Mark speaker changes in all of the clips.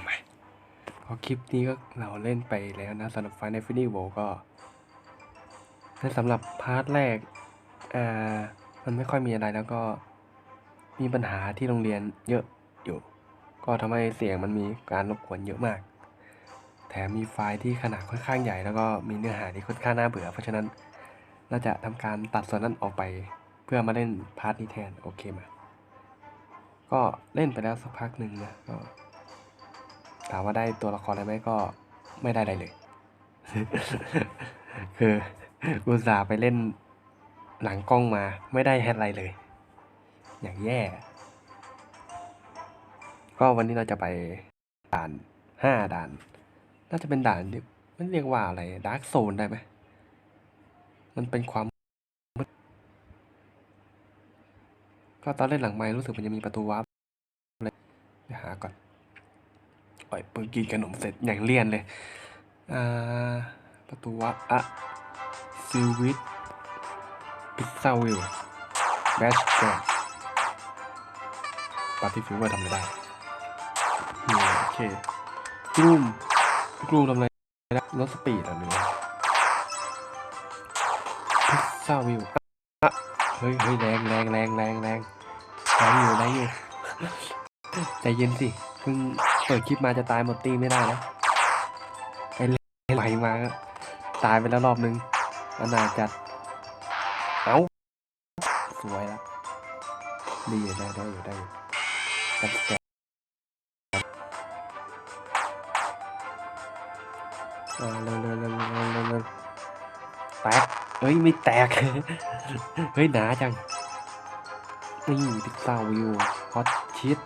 Speaker 1: ไหมพอคลิปนี้ก็เราเล่นไปแล้วนะสำหรับ Final Fantasy w o ก็และสำหรับพาร์ทแรกอ่ามันไม่ค่อยมีอะไรแล้วก็มีปัญหาที่โรงเรียนเยอะอยู่ ก็ทำให้เสียงมันมีการรบกวนเยอะมาก แถมมีไฟล์ที่ขนาดค่อนข้างใหญ่ แล้วก็มีเนื้อหาที่ค่อนข้างน่าเบื่อ เพราะฉะนั้นเราจะทำการตัดส่วนนั้นออกไปเพื่อมาเล่นพาร์ทนี้แทนโอเคไหมก็เล่นไปแล้วสักพักหนึ่งนะก็ ถามว่าได้ตัวละครอะไรไหมก็ไม่ได้อะไรเลย คืออุตส่าห์ไปเล่นหลังกล้องมาไม่ได้แฮอะไรเลย อย่างแย่ ก็วันนี้เราจะไปด่านห้าด่าน น่าจะเป็นด่านที่มันเรียกว่าอะไรดาร์กโซนได้ไหมมันเป็นความมืดก็ตอนเล่นหลังไม้รู้สึกมันจะมีประตูวาร์ปเลยเดี๋ยวหาก่อน โอ้ยเพิ่งกินขนมเสร็จอย่างเลี่ยนเลยอ่าประตูวาร์ปอะซิวิตพิซซ่าวิลแบชแกปาร์ตี้ฟิวเวอร์ทำอะไรได้โอเคกลุ่มกลุ่มทำอะไรได้ลดสปีดอะหรือไงพิซซ่าวิวอะเฮ้ยเฮ้ยแรงแรงแรงแรงแรงแรงอยู่แรงอยู่ใจเย็นสิเพิ่ง ปิดคลิปมาจะตายหมดตีไม่ได้นะไอ้เล่นไหลมาก็ตายไปแล้วรอบนึงอนาจัด เอาสวยแล้วดีอยู่ได้ได้อยู่ได้อยู่ตัดแกอ่เร็วเร็วเร็วเร็วเร็วเร็วเร็วแตกเฮ้ยไม่แตก เฮ้ยหนาจัง นี่พิซซ่าวิวฮอตชีส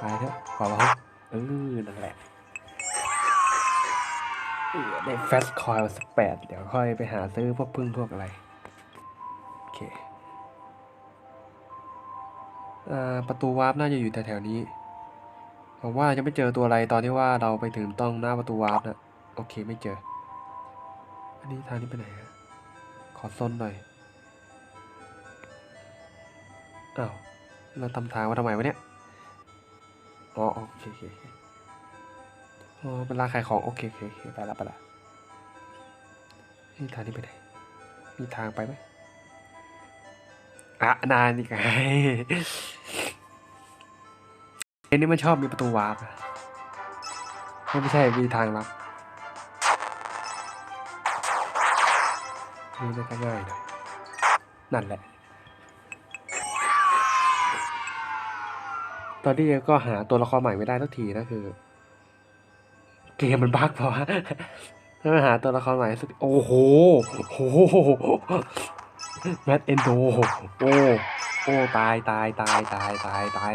Speaker 1: ตายเถอะขอร้องเออนั่นแหละเออได้แฟสคอยสักแปดเดี๋ยวค่อยไปหาซื้อพวกพึ่งพวกอะไร โอเคอประตูวาร์ปน่าจะอยู่แถวๆนี้ผมว่าจะไม่เจอตัวอะไรตอนที่ว่าเราไปถึงต้องหน้าประตูวาร์ปนะโอเคไม่เจอ อันนี้ทางนี้ไปไหนฮะขอซนหน่อยอ้าวเราทำทางมาทำไมวะเนี่ย อ๋อโอเคโอเคโอเคอ๋อเป็นร้านขายของโอเคโอเคโอเคไปละไปละนี่ทางนี้ไปไหน มีทางไปไหมอะนานนี่ไงเอ็นนี่มันชอบมีประตูวาร์ปไม่ใช่ มีทางลับนี่น่าจะง่ายหน่อยนั่นแหละ ตอนนี้ก็หาตัวละครใหม่ไม่ได้สักทีนะคือ เกมมันบั๊กเพราะว่าถ้าหาตัวละครใหม่สักโอ้โหโอ้โหแมทเอนโดโอ้โอ้ตายตายตายตายตายตาย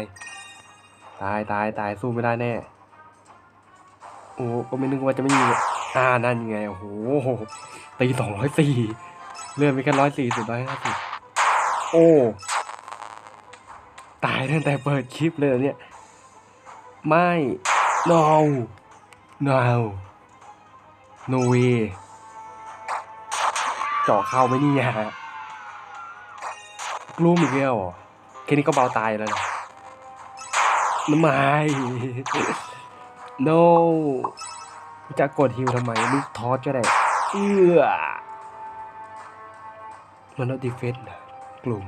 Speaker 1: ตายตายตายสู้ไม่ได้แน่ โอ้ก็ไม่นึกว่าจะไม่มีอ่านั่นไงโอ้โหตีสองร้อยสี่เลื่อนไปแค่ร้อยสี่สิบร้อยห้าสิบโอ้ ตายตั้งแต่เปิดคลิปเลยเนี่ย ไม่ no no no way เจาะเข้าไมเนี่ยกลุ้มอีกแล้วเหรอแค่นี้ก็เบาตายแล้วนะไม่ no จะกดฮิวทำไมลูกทอสก็ได้ เอื้อมันต้องดีเฟนต์นะกลุ่ม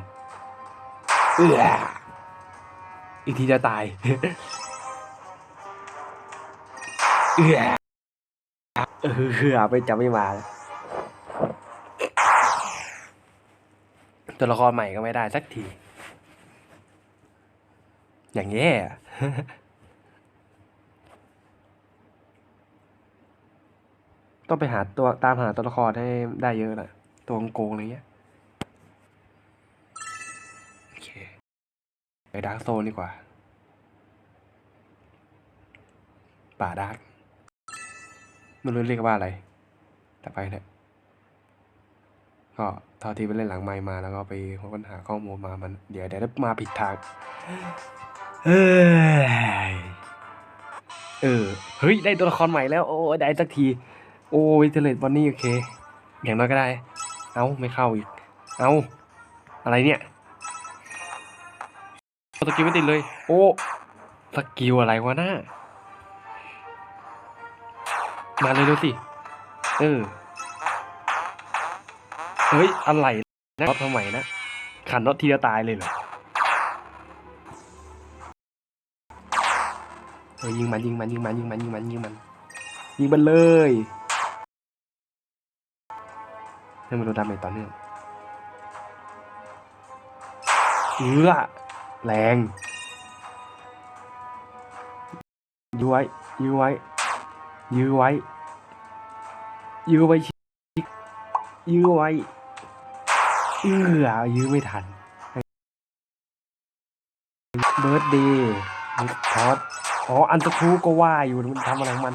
Speaker 1: เอื้อ อีกทีจะตายเอือเอือไปจะไม่มาตัวละครใหม่ก็ไม่ได้สักที อย่างแย่ต้องไปหาตัวตามหาตัวละครให้ได้เยอะหน่อยตัวโกงอะไรเงี้ย ไปดาร์กโซนดีกว่า ป่าดาร์กไม่รู้เรียกว่าอะไร แต่ไปเถอะก็เท่าที่ไปเล่นหลังไมค์มาแล้วก็ไปค้นหาข้อมูลมามัน เดี๋ยวเดี๋ยวมาผิดทางเฮ้ยเออ เฮ้ย ได้ตัวละครใหม่แล้ว โอ้ได้สักที โอ้วิเทเลตวันนี้โอเค อย่างน้อยก็ได้ เอ้าไม่เข้าอีก เอ้าอะไรเนี่ย สกิลไม่ติดเลย โอ้สกิลอะไรวะหน้า มาเลยดูสิ เออ เฮ้ย อะไรนะน็อตทำไมนะ ขันน็อตทีละตายเลยเหรอเฮ้ยยิงมันยิงมันยิงมันยิงมันยิงมันยิงมันยิงมันเลยให้มันโดนดาเมจต่อเนื่องเอือ แรงยื้อไว้ ยื้อไว้ ยื้อไว้ ยื้อไว้ชิยื้อไว้เอื้อยื้อไม่ทันเบิร์ดดย์มิสทอสอ๋อ อันสครูก็ว่าอยู่มันทำอะไรของมัน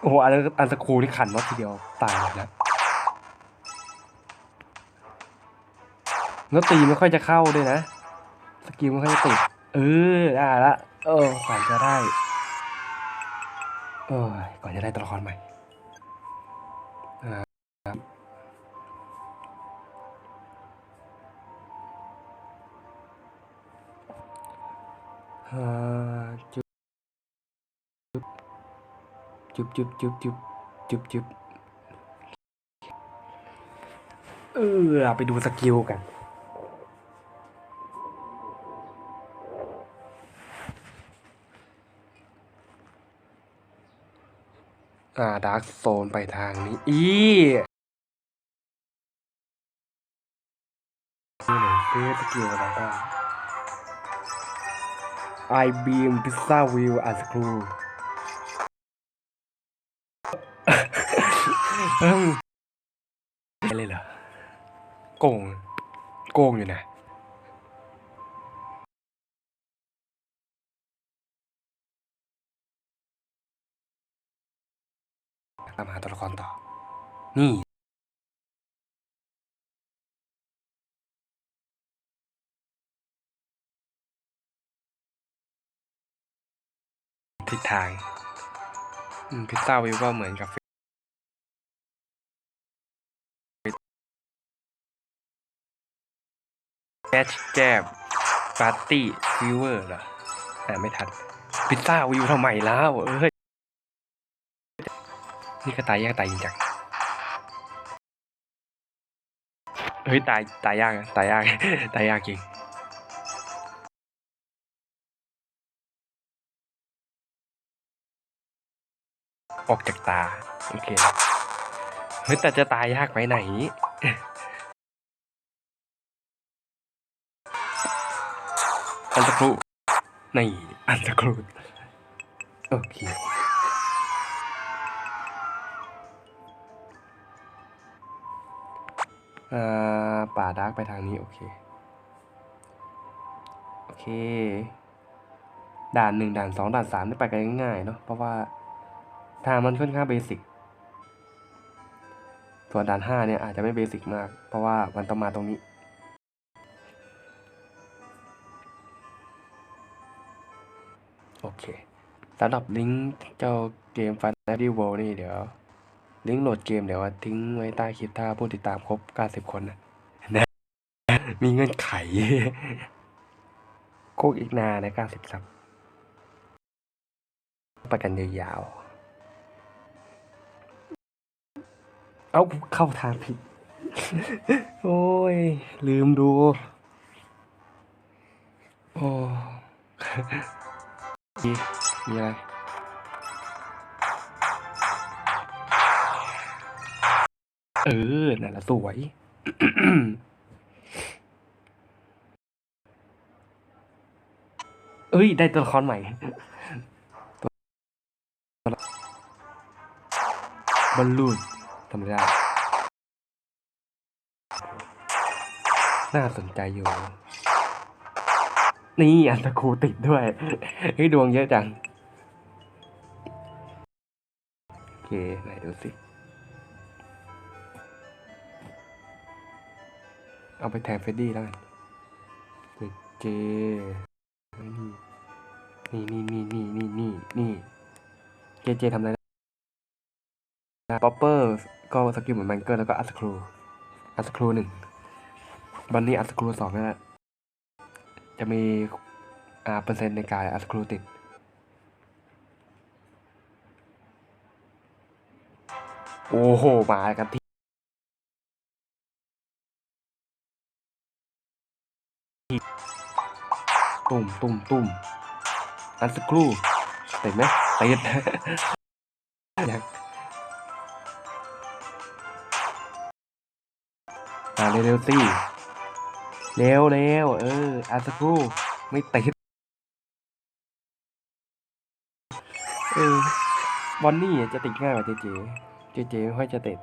Speaker 1: โอ้โหอันอันสครูนี่ขันน็อตทีเดียวตายแล้ว แล้วตีไม่ค่อยจะเข้าด้วยนะ สกิลไม่ค่อยจะติด เออได้ละเออก่อนจะได้เออก่อนจะได้ตัวละครใหม่อ่าครับอ่าจุ๊บจุ๊บจุ๊บจุ๊บจุ๊บจุ๊บจุ๊บเออไปดูสกิลกัน อ่าดาร์กโซนไปทางนี้ อีดูหน่อยซิสกิลอะไรบ้าง I beam pizza wheel and screw เอิ่มอะไรเหรอโกงโกงอยู่นะ ตามหาตัวละครต่อ นี่ทิศทางพิซซ่าวิวก็เหมือนกับแกชแจบปาร์ตี้วิวเวอร์เหรออ่ไม่ทัน พิซซ่าวิวทำไมแล้วเอ้ย นี่ก็ตายยากตายจริงจังเฮ้ยตายตายยากตายยากตายยากจริงออกจากตา โอเค เฮ้ย แต่จะตายยากไปไหน อันตะครุนี่อันตะครุโอเค ป่าดาร์กไปทางนี้ โอเค โอเค ด่านหนึ่งด่านสองด่านสามได้ไปกันง่ายๆเนาะเพราะว่าทางมันค่อนข้างเบสิกส่วนด่านห้าเนี่ยอาจจะไม่เบสิกมาก เพราะว่ามันต้องมาตรงนี้ โอเคสำหรับลิงก์เจ้าเกม f i n a l World นี่เดี๋ยว ลิงก์โหลดเกมเดี๋ยวทิ้งไว้ใต้คลิปถ้าผู้ติดตามครบ 90 คนนะนะมีเงื่อนไข โคกอีกนานนะ90ซับไปกันยาวๆ เอาเข้าทางผิด โอ้ย ลืมดู โอ้ มีมีอะไร เออนั่นแหละสวย เอ้ย ได้ตัวละครใหม่ตัวละบอลลูนทำไม่ได้น่าสนใจอยู่ นี่อันตะคูติดด้วย เฮ้ย ดวงเยอะจัง โอเค ไหนดูสิ เอาไปแทนเฟดดี้แล้วกันเจนี่นี่นี่นี่นี่นี่นี่เจเจทำอะไรนะป๊อปเปอร์ก็สกิลเหมือนแมงเกอร์แล้วก็อัสครูอัสครูหนึ่งบันนี้อัสครูสองนั่นแหละจะมีอ่าเปอร์เซ็นต์ในการอัสครูติดโอ้โห มากันที ตุ่มตุ่มตุ่มอันสักครู่ติดไหมติดยังมาเร็วๆสิเร็วเร็วเอออันสักครู่ไม่ติดเออบอนนี่จะติดง่ายกว่าเจเจเจเจไม่ค่อยจะติด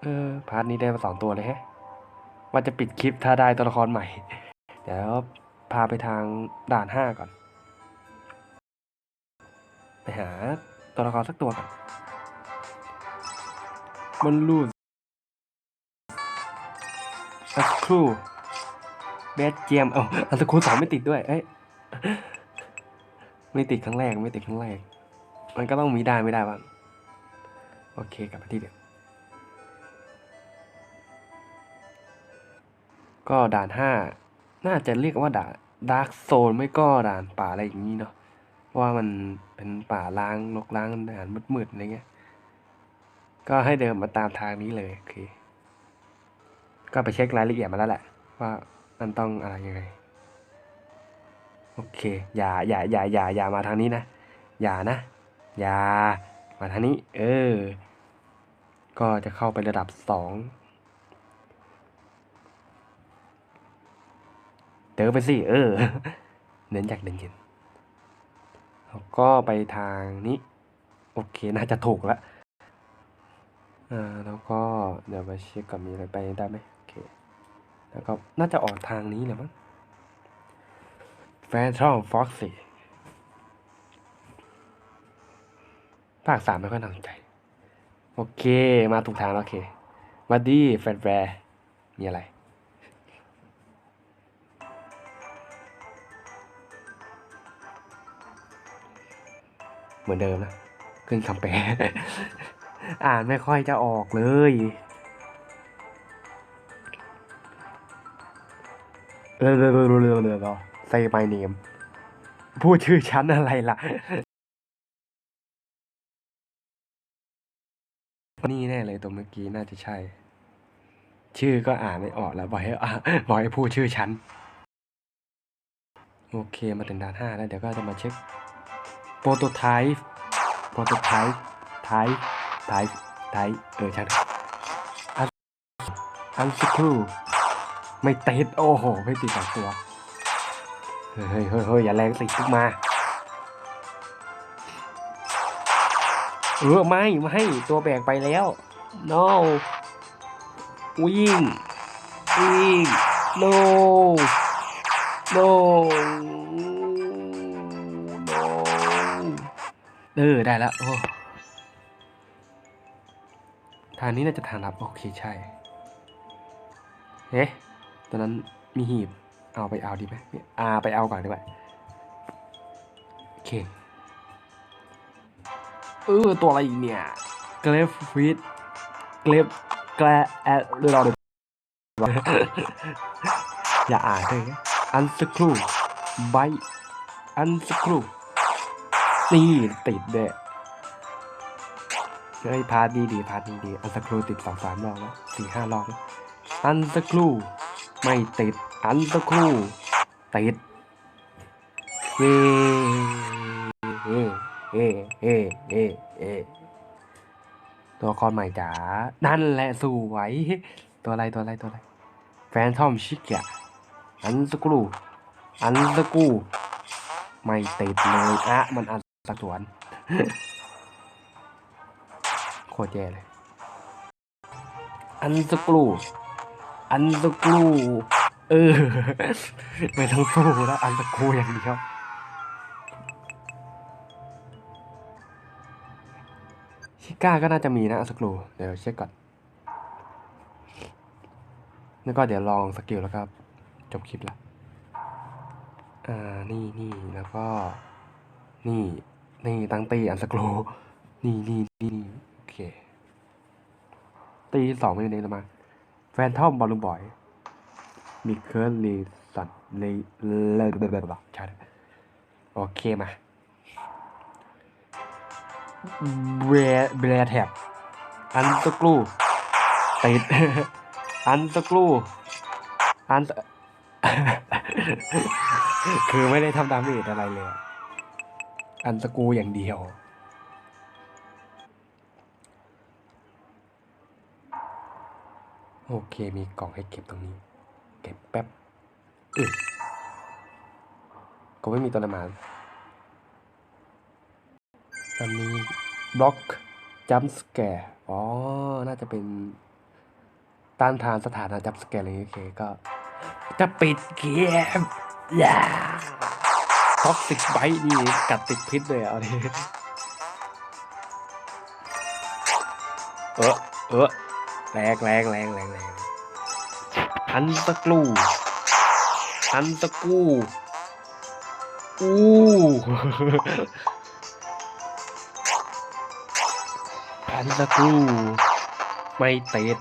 Speaker 1: เออพาร์ทนี้ได้มาสองตัวเลยแฮะ ว่าจะปิดคลิปถ้าได้ตัวละครใหม่ เดี๋ยวพาไปทางด่านห้าก่อน ไปหาตัวละครสักตัวก่อนมันรูดอัสครูเบสเจียม เอาอัสครูสองไม่ติดด้วย เอ้ย ไม่ติดครั้งแรก ไม่ติดครั้งแรก มันก็ต้องมีได้ไม่ได้บ้าง โอเค กลับมาที่เดิม ก็ด่านห้าน่าจะเรียกว่าด่านดาร์กโซนไม่ก็ด่านป่าอะไรอย่างนี้เนาะว่ามันเป็นป่าล้างลกล้างด่านมืดๆอะไรเงี้ย ก็ให้เดินมาตามทางนี้เลยโอเค ก็ไปเช็ครายละเอียดมาแล้วแหละ ว่ามันต้องอะไรยังไงโอเค อย่าอย่าอย่าอย่าอย่ามาทางนี้นะ อย่านะ อย่า มาทางนี้ เออ ก็จะเข้าไประดับสอง เดินไปสิเออ เน้นจากเดินเย็นแล้วก็ไปทางนี้ โอเคน่าจะถูกล้วอ่าแล้วก็เดี๋ยวไปเช็คก่อนมีอะไรไปได้ไหมโอเคแล้วก็น่าจะออกทางนี้แหละมั้งแฟนช่องฟ็อกซี่ภาคสามไม่ค่อยน่าสนใจ โอเค มาถูกทางแล้วโอเคมาดีแฟนแฟร์มีอะไร มือนเดิมนะ ขึ้นคำแปลอ่านไม่ค่อยจะออกเลยเออเออเออเออเออเออใส่ไมเนมพูดชื่อชั้นอะไรล่ะ นี่แน่เลยตัวเมื่อกี้น่าจะใช่ ชื่อก็อ่านไม่ออกแล้วบอกให้อะบอกให้พูดชื่อชั้น โอเคมาถึงด่านห้าแล้วเดี๋ยวก็จะมาเช็ค โปรโตไทป์โปรโตไทป์ไทป์ไทป์ไทป์เออใช่อันอันสครูไม่ติดโอ้โหไม่ติดสองตัว เฮ้ยเฮ้ยเฮ้ยเฮ้ยอย่าแรงสิขึ้นมาเออไม่ไม่ตัวแบกไปแล้ว no วิ่งวิ่ง no no no เออ ได้แล้วโอ้ทางนี้น่าจะทางลับ โอเค ใช่เอ๊ะตอนนั้นมีหีบ เอาไปเอาดีไหมอ่าไปเอาก่อนดีกว่าโอเค เออ ตัวอะไรอีกเนี่ยเกรฟฟิตเกรฟแกลแอดเรือเราเดี๋ยอย่าอ่านเลยอันสครูไบอันสครู นี่ติดเด้เฮ้ยพาร์ทดีดีพาร์ทดีดีอันสครูติดสองสามรอบแล้วสี่ห้ารอบอันสครูไม่ติดอันสครูติดเย้เฮ้เฮ้เฮ้เฮ้เฮ้ตัวละครใหม่จ๋านั่นแหละสวยตัวอะไรตัวอะไรตัวอะไรแฟนทอมชิกะอันสกรูอันสกรูไม่ติดเลยอะมันอัน สะสวนโคตรแย่เลย อันสกรู อันสกรู เออ ไม่ต้องสู้แล้ว อันสกรูอย่างเดียวชิก้าก็น่าจะมีนะอันสกรู เดี๋ยวเช็คก่อน แล้วก็เดี๋ยวลองสกิลแล้วก็จบคลิปละอ่า นี่นี่แล้วก็ นี่ นี่ตั้งตีอันสกรูนี่นี่นี่นี่โอเค ตีสองไม่ได้แล้วมา แฟนทอมบอลลูนบอยมีเคิร์นลีสันลีเลยแบบแบใช่โอเคมา
Speaker 2: แบรแบรแท็บ
Speaker 1: อันสกรูติดอันสกรูอัน คือไม่ได้ทำดาเมจอะไรเลย อันสกูอย่างเดียว โอเคมีกล่องให้เก็บตรงนี้ เก็บแป๊บอึก็ไม่มีตัวละมานอันนี้บล็อกจัมสแกร์อ๋อ น่าจะเป็นต้านทานสถานะจัมสแกร์อะไรอย่างเงี้ยโอเคก็จะปิดเกมอย่า ท็อกซิกไบนี่กัดติดพิษเลยอะเอาดิเออเออแรงแรงแรงแรงแรงอันสกรูอันสกรูอู้อันสกรูไม่เตะ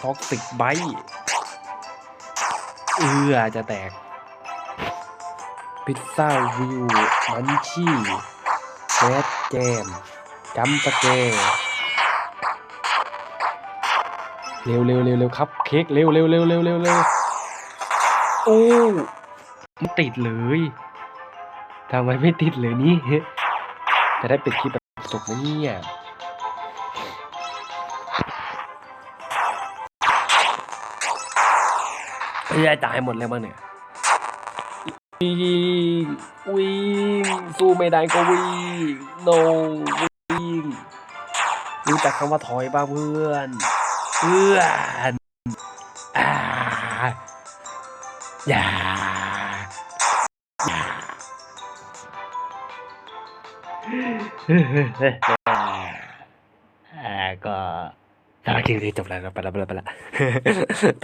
Speaker 1: ท็อกซิกไบเอือจะแตก พิซซ่าวิวมันชี่แรดแจมจัมสเกเร็วเร็วเร็วเร็วครับ เค้กเร็วเร็วเร็วเร็วเร็วเร็วโอ้มันติดเลยทำไมไม่ติดเลยนี่จะได้ปิดคลิปแบบสุกไหมเนี่ยไม่ได้ตายหมดแล้วมั้งเนี่ย วิ่งวิ่งสู้ไม่ได้ก็วิ่ง no วิ่งรู้จักคำว่าถอยบ้างเพื่อนเพื่อนอ่าอย่าอย่าอ่าก็สารคลิปนี้จบแล้วไปแล้วไปแล้วไปแล้ว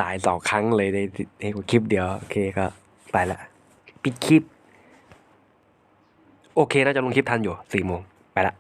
Speaker 1: ตายสองครั้งเลยในในคลิปเดียว โอเคก็ไปละ ปิดคลิป โอเค น่าจะลงคลิปทันอยู่สี่โมงไปละ